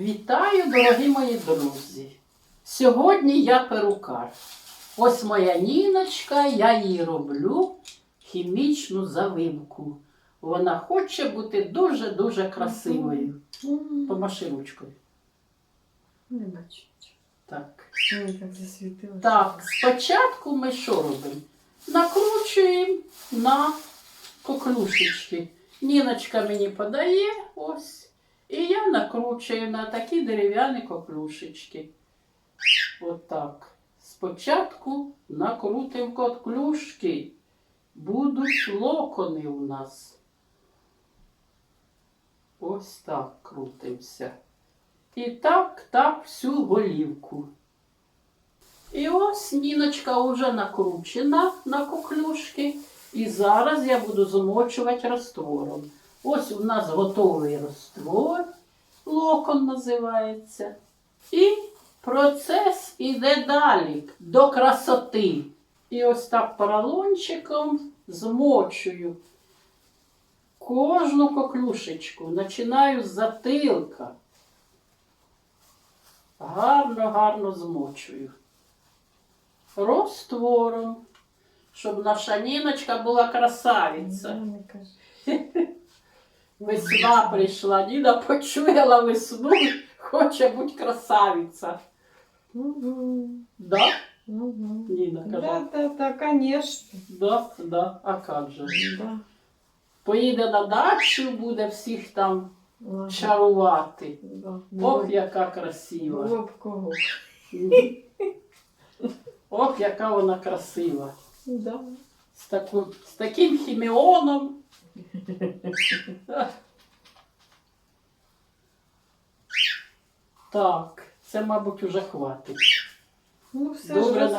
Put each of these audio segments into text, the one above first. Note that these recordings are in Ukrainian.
Вітаю, дорогі мої друзі! Сьогодні я перукар. Ось моя Ніночка, я їй роблю хімічну завивку. Вона хоче бути дуже-дуже красивою. Помаши ручкою. Не бачу. Так. Так, спочатку ми що робимо? Накручуємо на коклюшечки. Ніночка мені подає ось. І я накручую на такі дерев'яні коклюшечки. Отак. Спочатку накрутимо коклюшки. Будуть локони у нас. Ось так крутимося. І так, так всю голівку. І ось Ніночка вже накручена на коклюшки. І зараз я буду змочувати раствором. Ось у нас готовий раствор, локон називається. І процес іде далі до красоти. І ось так поролончиком змочую кожну коклюшечку. Починаю з затилка. Гарно, гарно змочую роствором, щоб наша Ніночка була красавиця. Весна прийшла, Ніна почуяла весну, хоче бути красавиця. Да? Ніна Да, каже. да, да, конечно. Да, да, а як же? Да. Поїде на дачу, буде всіх там Ага. чарувати. Да. Ох, яка красива. Було б кого. Ох, яка вона красива. Да. З, таку, з таким хіміоном. Так, це, мабуть, уже хватить. Ну, все Добре ж раз...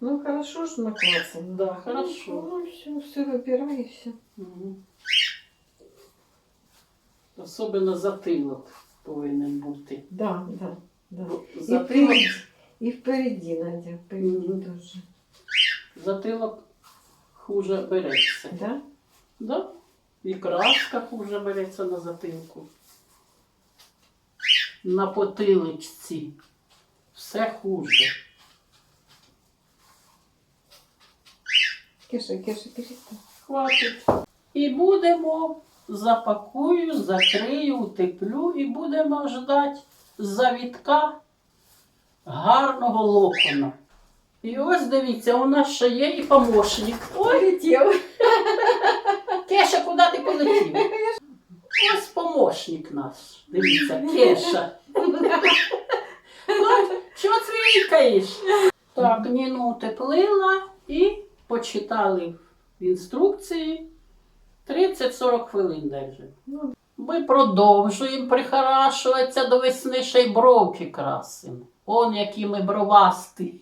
Ну, хорошо ж наклацано. Да, хорошо. Ну, все, все вибираєшся. Мгм. Особливо затилок повинен бути. Да, да, да. І Затилок, впереді, і впереді, Надя, впереді Мгм. теж. затилок хуже береться. Да? Да? І краска хуже береться на затилку. На потиличці. Все хуже. Кеша, Кеша, перестань. Хватить. І будемо, запакую, закрию, утеплю і будемо ждати завітка гарного локона. І ось дивіться, у нас ще є і помощник. Ой, Полетів. Полетів? Ось помощник наш. Дивіться, Кеша. Чого цвікаєш? Так, Ніну утеплила і почитали в інструкції 30-40 хвилин держи. Ну. Ми продовжуємо прихорашуватися до весни ще й бровки красимо. Он які ми бровасті.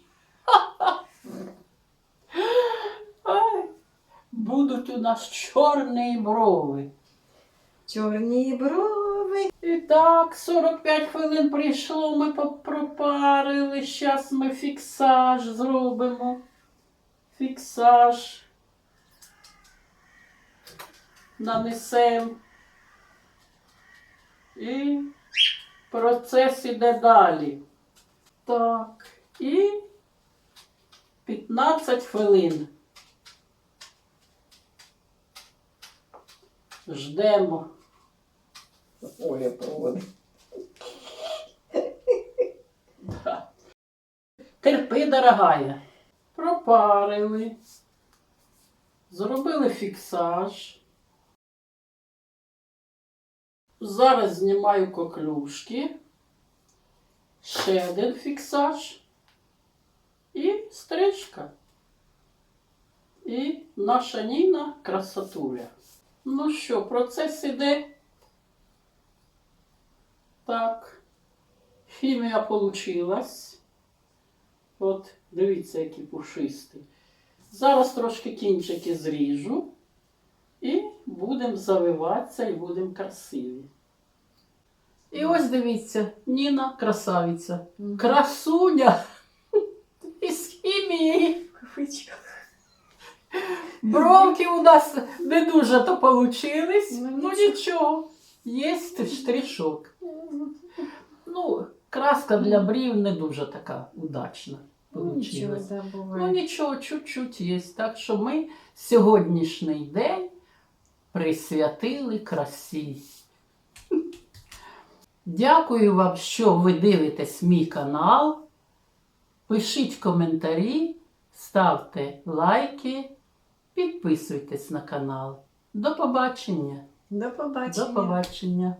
Будуть у нас чорні брови. Чорні брови. І так, 45 хвилин прийшло, ми пропарили. Зараз ми фіксаж зробимо. Фіксаж. Нанесемо. І процес іде далі. Так. І 15 хвилин. Ждемо. Оля проводить. Да. Терпи, дорогая. Пропарили. Зробили фіксаж. Зараз знімаю коклюшки. Ще один фіксаж. І стрижка. І наша Ніна красотуля. Ну що, процес іде. Так. Хімія получилась. От, дивіться, які пушисті. Зараз трошки кінчики зріжу. І будемо завиватися і будемо красиві. І ось дивіться, Ніна красавиця. Красуня із хімії. Кафичка. Бровки у нас не дуже то получились. Ну, Ну нічого. Є штришок. Краска для брів не дуже така удачна. Ну, получилась. Ну нічого, чуть-чуть є. Так що ми сьогоднішній день присвятили красі. Дякую вам, що ви дивитесь мій канал. Пишіть коментарі, ставте лайки, підписуйтесь на канал. До побачення. До побачення. До побачення.